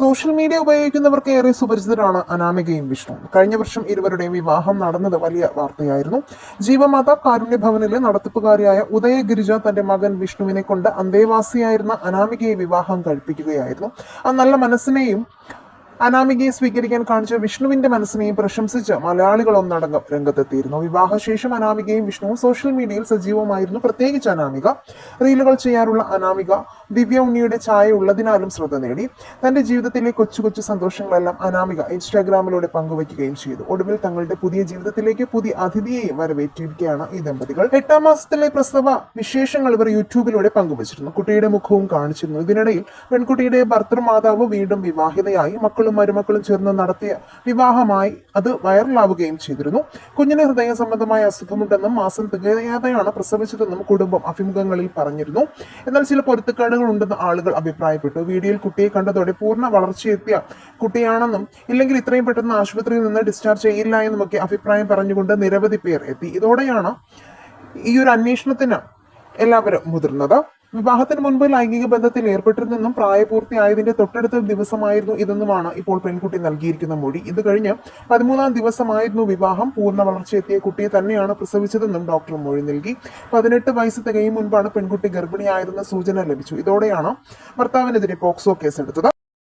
Social media ഉപയോഗിക്കുന്നവർക്ക് ഏറെ സുപരിചിതരാണ് അനാമികയും വിഷ്ണു. കഴിഞ്ഞ വർഷം ഇരുവരുടെയും വിവാഹം നടന്നത് വലിയ വാർത്തയായിരുന്നു. ജീവമാത കാരുണ്യ ഭവനിലെ നടത്തിപ്പുകാരിയായ ഉദയ ഗിരിജ തന്റെ മകൻ വിഷ്ണുവിനെ കൊണ്ട് അന്തേവാസിയായിരുന്ന അനാമികയെ വിവാഹം കഴിപ്പിക്കുകയായിരുന്നു. ആ നല്ല മനസ്സിനെയും അനാമികയെ സ്വീകരിക്കാൻ കാണിച്ച വിഷ്ണുവിന്റെ മനസ്സിനെയും പ്രശംസിച്ച് മലയാളികൾ ഒന്നടങ്കം രംഗത്തെത്തിയിരുന്നു. വിവാഹശേഷം അനാമികയും വിഷ്ണുവും സോഷ്യൽ മീഡിയയിൽ സജീവമായിരുന്നു. പ്രത്യേകിച്ച് അനാമിക. റീലുകൾ ചെയ്യാറുള്ള അനാമിക ദിവ്യ ഉണ്ണിയുടെ ഛായ ഉള്ളതിനാലും ശ്രദ്ധ നേടി. തന്റെ ജീവിതത്തിലെ കൊച്ചു കൊച്ചു സന്തോഷങ്ങളെല്ലാം അനാമിക ഇൻസ്റ്റാഗ്രാമിലൂടെ പങ്കുവയ്ക്കുകയും ചെയ്തു. ഒടുവിൽ തങ്ങളുടെ പുതിയ ജീവിതത്തിലേക്ക് പുതിയ അതിഥിയെയും വരവേറ്റിരിക്കുകയാണ് ഈ ദമ്പതികൾ. എട്ടാം മാസത്തിലെ പ്രസവ വിശേഷങ്ങൾ ഇവർ യൂട്യൂബിലൂടെ പങ്കുവച്ചിരുന്നു. കുട്ടിയുടെ മുഖവും കാണിച്ചിരുന്നു. ഇതിനിടയിൽ പെൺകുട്ടിയുടെ ഭർത്തൃമാതാവ് വീണ്ടും വിവാഹിതയായി. മക്കളും മരുമക്കളും ചേർന്ന് നടത്തിയ വിവാഹമായി അത് വൈറലാവുകയും ചെയ്തിരുന്നു. കുഞ്ഞിന് ഹൃദയ സംബന്ധമായ അസുഖമുണ്ടെന്നും മാസം തികയാതെയാണ് പ്രസവിച്ചതെന്നും കുടുംബം അഭിമുഖങ്ങളിൽ പറഞ്ഞിരുന്നു. എന്നാൽ ചില പൊരുത്തക്കേടുകൾ ഉണ്ടെന്ന് ആളുകൾ അഭിപ്രായപ്പെട്ടു. വീഡിയോയിൽ കുട്ടിയെ കണ്ടതോടെ പൂർണ വളർച്ചയെത്തിയ കുട്ടിയാണെന്നും ഇല്ലെങ്കിൽ ഇത്രയും പെട്ടെന്ന് ആശുപത്രിയിൽ നിന്ന് ഡിസ്ചാർജ് ചെയ്യില്ല എന്നുമൊക്കെ അഭിപ്രായം പറഞ്ഞുകൊണ്ട് നിരവധി പേർ എത്തി. ഇതോടെയാണ് ഈ ഒരു അന്വേഷണത്തിന് എല്ലാവരും മുതിർന്നത്. വിവാഹത്തിന് മുൻപ് ലൈംഗിക ബന്ധത്തിൽ ഏർപ്പെട്ടിരുന്നെന്നും പ്രായപൂർത്തിയായതിന്റെ തൊട്ടടുത്ത ദിവസമായിരുന്നു ഇതെന്നുമാണ് ഇപ്പോൾ പെൺകുട്ടി നൽകിയിരിക്കുന്ന മൊഴി. ഇത് കഴിഞ്ഞ് പതിമൂന്നാം ദിവസമായിരുന്നു വിവാഹം. പൂർണ വളർച്ചയെത്തിയ കുട്ടിയെ തന്നെയാണ് പ്രസവിച്ചതെന്നും ഡോക്ടർ മൊഴി നൽകി. പതിനെട്ട് വയസ്സ് തികയും മുൻപാണ് പെൺകുട്ടി ഗർഭിണിയായതെന്ന സൂചന ലഭിച്ചു. ഇതോടെയാണ് ഭർത്താവിനെതിരെ പോക്സോ കേസെടുത്തത്.